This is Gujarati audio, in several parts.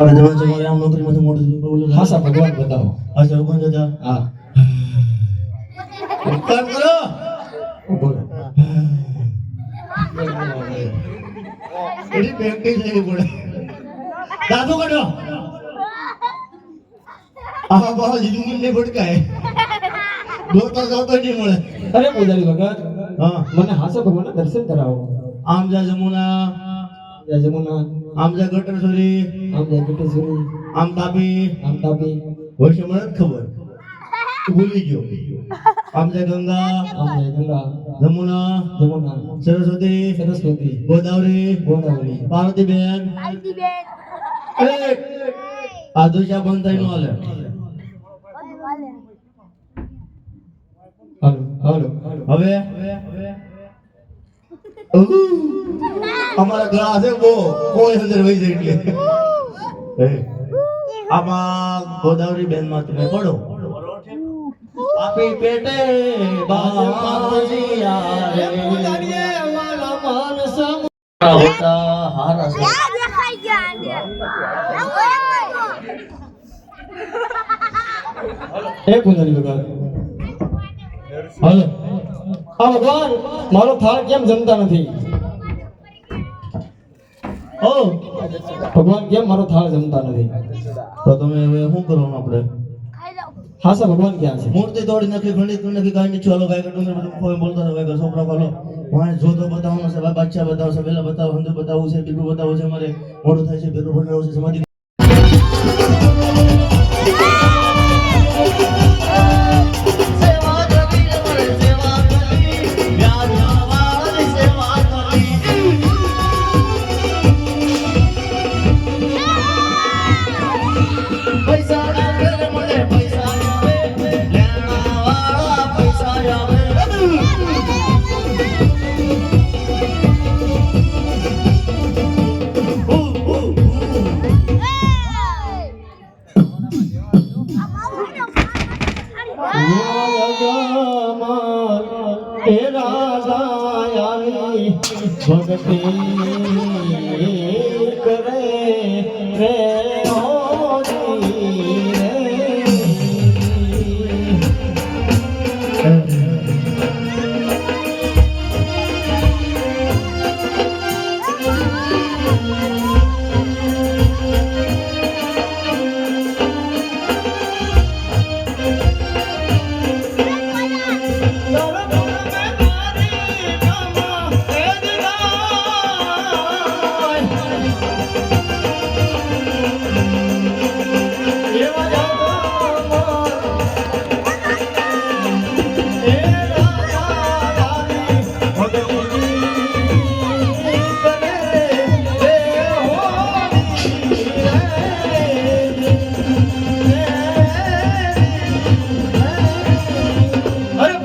આપણે જવા જવા આમ નોકરીમાંથી થયું બોલો. ભગવાન બતાવો. અચ્છા ભગવાન દાદા હા. કામ કરો. બોલો એની પ્રેક્ટિસ લેવી પડે દાદુ કાઢો. આ બહુ જિંદગી ને ભટકાય દોડતો જતો નહીં મળે. અરે પૂજારી ભગત હા. મને હાસા ભગવાનના દર્શન કરાવો. આમ જા જમુના. જમુના. આમ જા ગટર સુરી આમ ગટર સુરી આમ તાપી. આમ તાપી. વર્ષે મને જ ખબર. તું ભૂલી ગયો. આમ જા ગંગા. આમ ગંગા. જમુના. જમુના. સરસ્વતી. સરસ્વતી. ગોદાવરી. ગોદાવરી. પાર્વતીબેન. આ દુશા બંધ થઈ નો હાલે. હાલો હાલો. હવે? અમારા ગળા છે બહુ. કોઈ અંદર વહી જાય એટલે. આમાં ગોદાવરી બેનમાં તમે પડો. આપી પેટે આવે. હોતા હારા હાલો. આ ભગવાન મારો થાળ કેમ જમતા નથી? ઓ ભગવાન કેમ મારો થાળ જમતા નથી? તો તમે હવે શું કરવાનું આપણે? હા સર ભગવાન ક્યાં છે? મૂર્તિ તોડી નાખી ગણિત નાખી કાંઈ ચાલો ગાય ડુંગર બધું કોઈ બોલતા રહો ગાય છોકરા બોલો વાય જો તો બતાવવાનો છે ભાઈ બતાવો બતાવશે પેલા બતાવો હંધુ બતાવું છે બીજું બતાવું છે મારે મોડું થાય છે પેલું ભણાવવું છે સમાધિ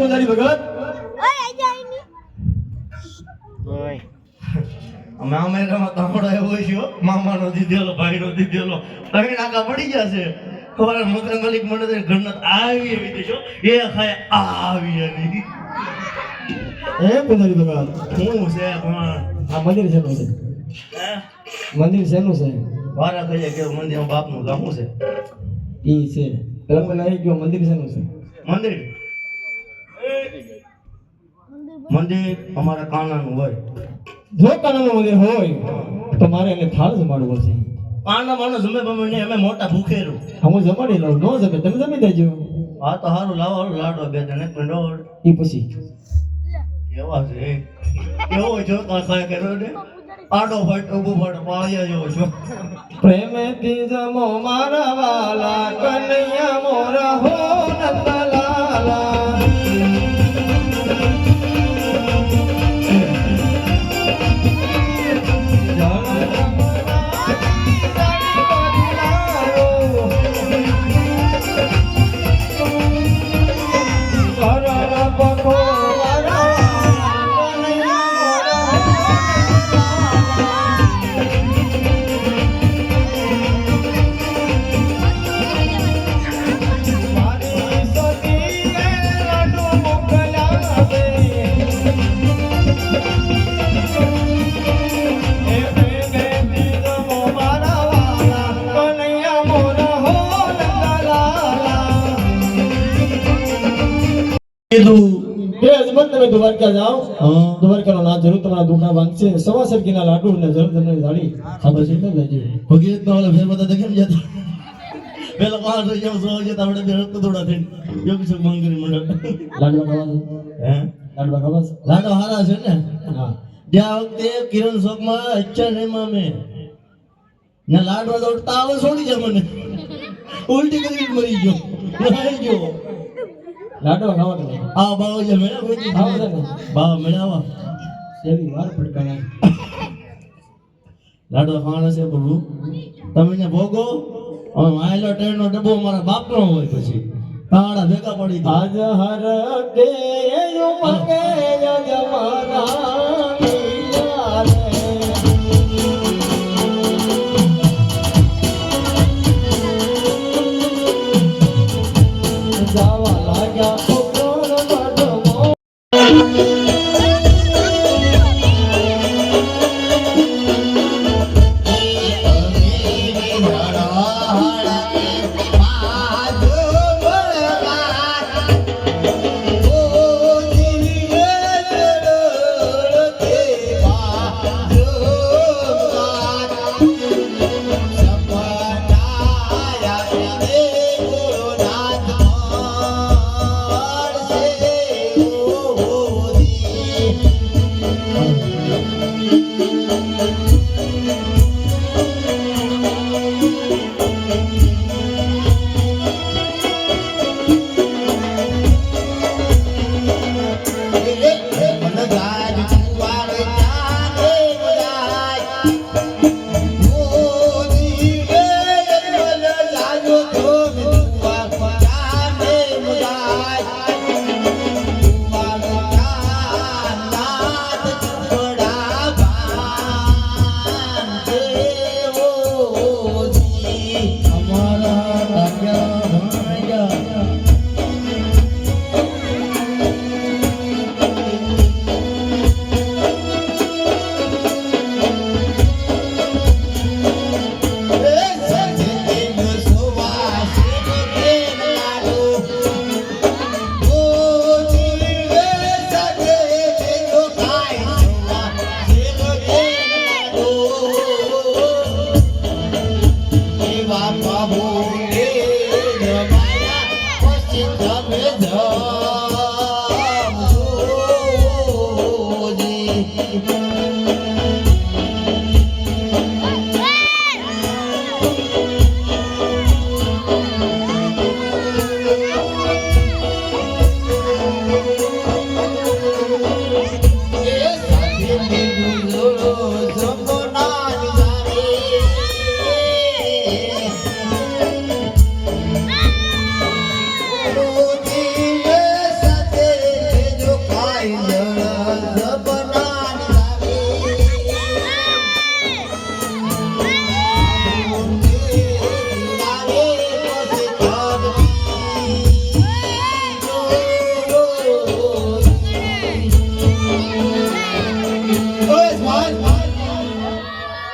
અરે તારી ભગત અમે અમેરિકામાં તાંબડો એવો છે મામાનો દીધેલો ભાઈનો દીધેલો. ત્રણ આકા પડી ગયા છે? ખબર મકર મલિક મને તો ગણત આવી એવી દેશો એ ખાય આ આવી એવી હે પૂજારી હું છે પણ આ મંદિર શેનું છે? મંદિર શેનું છે? વારા કહીએ કે મંદિર બાપનું ગામ છે. ઈ છે. પેલા મને એ ગયો મંદિર શેનું છે? મંદિર? મંદિર અમારા કાનાનું હોય. જો કાનાનું મંદિર હોય તો મારે એને થાળ જમાડવો છે. કાના માનો જમે બમે નહીં અમે મોટા ભૂખેરું. હું જમાડી લઉં નો જમે તમે જમી દેજો. હા તો સારું લાવો લાડો બે જણે પંડોળ એ પછી. કેવા છે કેવો છો કાંઈ કર્યો ને આડો ફટ ઊભો ફટ પાળિયા જેવો છો. પ્રેમથી જમો મારા વાલા કનૈયા મોરા હો નંદલાલા. તમે દ્વારકા જાઓ દ્વારકાનો નાથ જરૂર તમારા દુખા વાંચશે સવા સરકીના લાડુ ને જળધરની થાળી ખબર છે કે લેજો? ભગીરથ નો ફેર બધા દેખે જતા? પેલા પાંચ એમ સો જતા આપણે બે રસ્તો થોડા થઈને છે મંગરી મંડળ. લાડવા ખાવા હે? લાડવા ખાવા છે? હારા છે ને? હા. જ્યાં વખતે કિરણ ચોકમાં અચ્છા ને અમે ત્યાં લાડવા દોડતા આવે છોડી જાય મને. ઉલટી કરી મરી ગયો. નાઈ ગયો. લાડવા ખાવા આ બાવ જે મેળા ખાવા છે ને બાવ મેળાવા સેવી માર પડકાના લાડો ખાવાના છે પ્રભુ. તમે ભોગો. હવે માયલો ટ્રેન નો ડબ્બો મારા બાપનો હોય પછી. તાળા ભેગા પડી. આજ હર કે યુ જમાના મિયા જાવા અમારા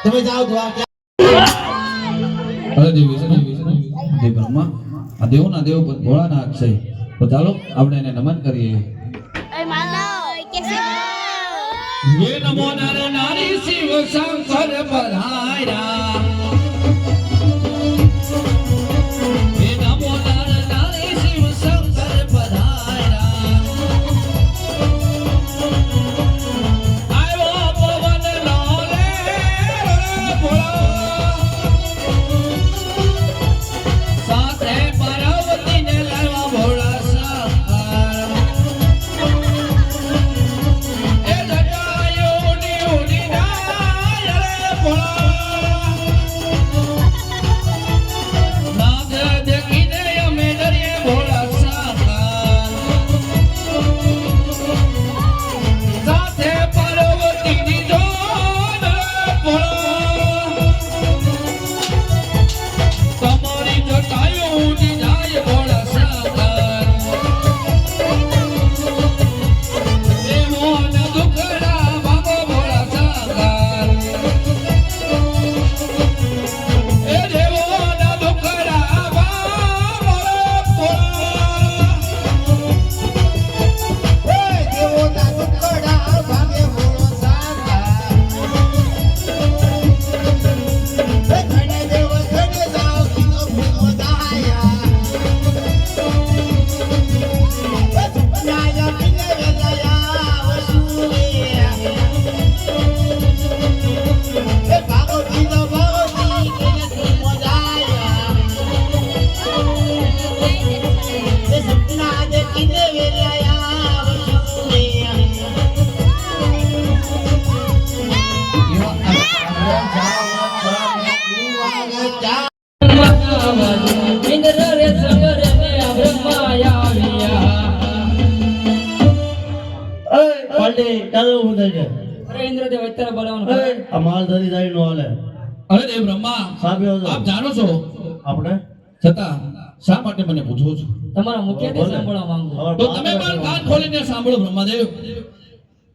તમે જાઓ દ્વારકા અરે દેવ વિષ્ણુ દેવ બ્રહ્મા આ દેવોના દેવ ભોળાનાથ છે. તો ચાલો આપણે એને નમન કરીએ. હે નમો નર નારી શિવ શંકર પધાર્યા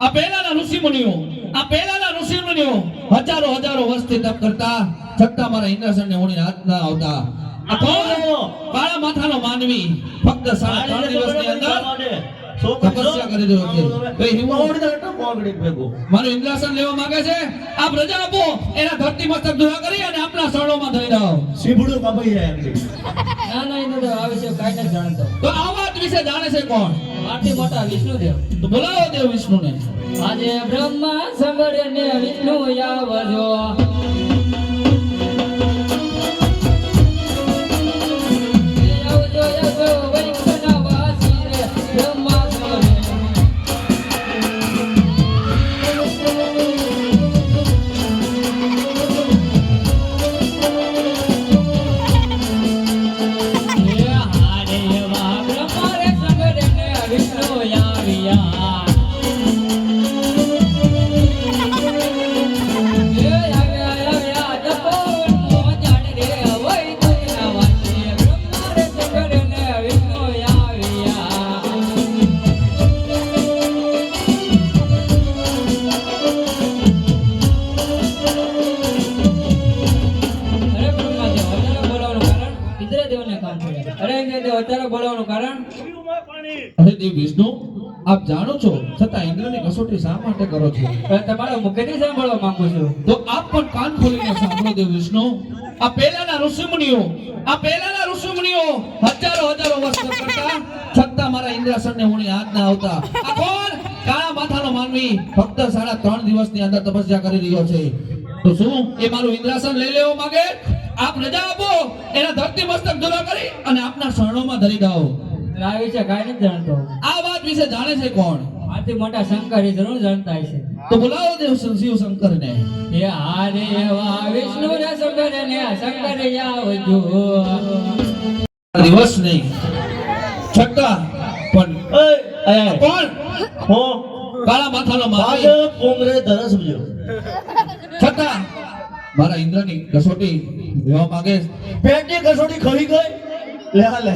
આ પહેલાના પહેલાના હજારો હજારો વર્ષથી તપ કરતા, છતાં મારા ઇન્દ્રસન ને ઉણી હાથ ના આવતા. કાળા માથાનો માનવી. ફક્ત સાડા ત્રણ દિવસની અંદર તપસ્યા કરી રહ્યો છે તો એ હિમો મારું ઇન્દ્રાસન લેવા માંગે છે? આ પ્રજા આપો. એના ધરતી મસ્તક દુરા કરી અને આપના શરણોમાં ધરી દો સીભડું કપાઈ જાય ના ના ઇન્દ્રદેવ આ વિશે કાંઈ નથી જાણતો. તો આ વાત વિશે જાણે છે કોણ? આથી મોટા વિષ્ણુદેવ. તો બોલાવો દેવ વિષ્ણુને. આજે બ્રહ્મા શંકર ને વિષ્ણુ આવજો કસોટી શા માટે કરો છો? તમારા મુખેથી સાંભળવા માંગુ છું? તો આપ પણ કાન ખોલીને સાંભળો દેવ વિષ્ણુ. આ પહેલાના ઋષિમુનિઓ આ પહેલાના ઋષિમુનિઓ હજારો હજારો વર્ષ કરતા છતાં મારા ઇન્દ્રાસનને ઉણી હાથ ના આવતા. આ કોણ? કાળા માથાનો માનવી ફક્ત સાડા ત્રણ દિવસની અંદર તપસ્યા કરી રહ્યો છે. તો શું એ મારું ઇન્દ્રાસન લઈ લેવા માંગે? આપ રજા આપો એના ધરતી મસ્તક દુરા કરી અને આપના શરણોમાં ધરી દો આ વિશે કાંઈ નથી જાણતો. આ વાત વિશે જાણે છે કોણ? આથી મોટા શંકર એ જરૂર જાણતા હશે. તો બોલાવો દેવ શિવ શંકરને. હે હારે વા વિષ્ણુ રે શંકર ને શંકર આવજો દિવસ નહીં. છતાં પણ એ, આય, આય. કોણ? હો, કાળા માથાનો માનવી ભાજપ કોંગ્રેસ ધરસબજો. છતાં મારા ઇન્દ્રની કસોટી લેવા માંગે. પેટની કસોટી ખવી ગઈ? લે લે.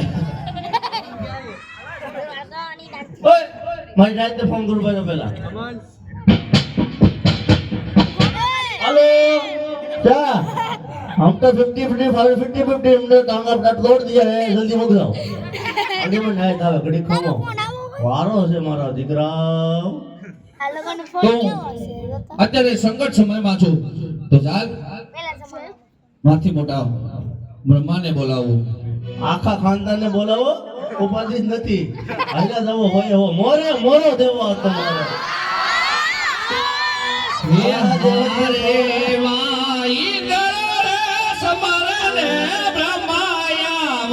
વારો છે મારા દીકરા અત્યારે સંકટ સમયમાં છું. તો માથી મોટા બ્રહ્માને બોલાવો. આખા ખાનદાનને બોલાવો. ઉપાધિ જ નથી. હાલ્યા જવો હોય એવો. મોરે મોરો દેવો તમારો બ્રહ્માયા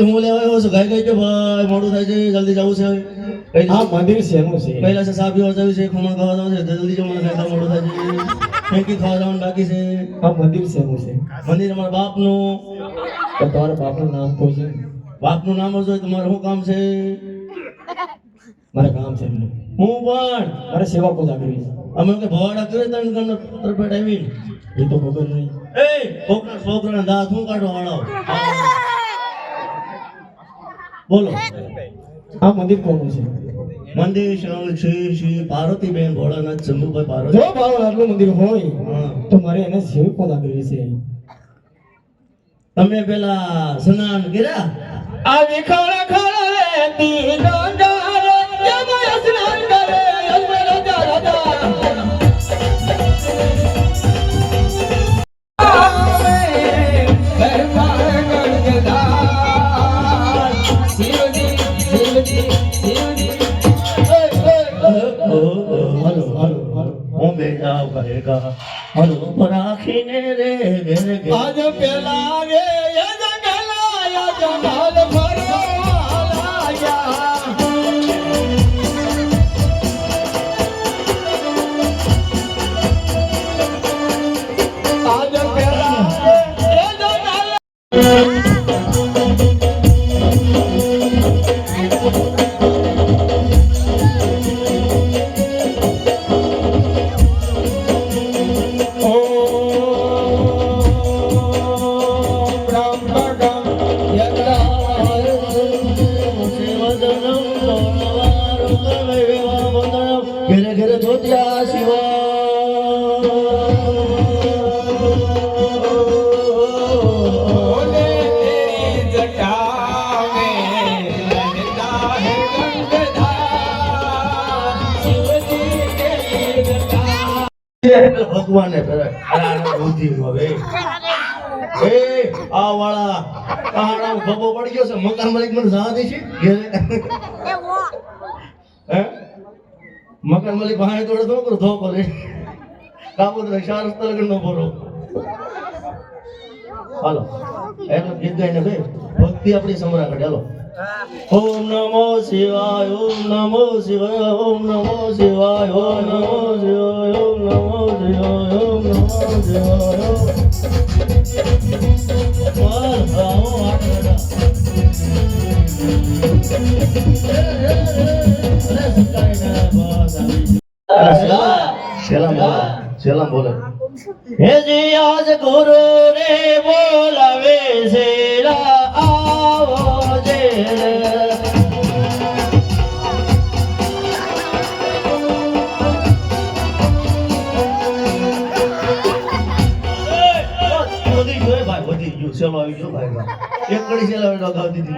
છે હું લેવા આવ્યો છું. ગાય ગાય કે ભાઈ મોડું થાય છે જલ્દી જવું છે. આ મંદિર એનું છે. પહેલા છે સાબી જવું છે ખમણ ખાવા જવું છે જલ્દી જવું મને ખાતા મોડું થાય છે. ફેંકી ખાવા જવાનું બાકી છે. આ મંદિર શેનું છે. મંદિર અમારા બાપનું. તો તમારા બાપનું નામ તો છે? બાપનું નામ જ તમારે શું કામ છે? મારે કામ છે એમને. હું પણ. મારે સેવા પૂજા કરવી અમે કે ભવાડા કરે તને તમને તરફેટ આવી એ તો ખબર નહીં. એ છોકરા છોકરાના દાંત હું કાઢો વાળો બોલો. આ મંદિર કોનું છે? મંદિર શ્રી શ્રી શ્રી પાર્વતીબેન ભોળાનાથ શંભુભાઈ પાર્વતી. જો મારું આટલું મંદિર હોય હા. તો મારે એને સેવા પૂજા કરવી છે. તમે પેલા સ્નાન કર્યા? આ વિખળ ખળ રેતી મકાન માલિક મને જવા દે છે? હે? મકાન માલિક ભાઈ તોડે તો કરો ધો કરે શાર રસ્તા નો ભરો. હાલો. એનો ગીત ભાઈ ભક્તિ આપણી સમરા કાઢે. હાલો. ઓમ નમો શિવાય ઓમ નમો શિવાય ઓમ નમો શિવાય ઓમ નમો શિવાય ઓમ નમો શિવાય ઓમ નમો શિવાય. સેલામ બોલે સેલામ બોલે. હે જી આજ ગુરુ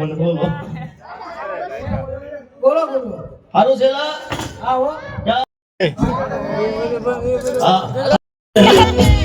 મને બોલો બોલો બોલો હારું સેલા આવો હા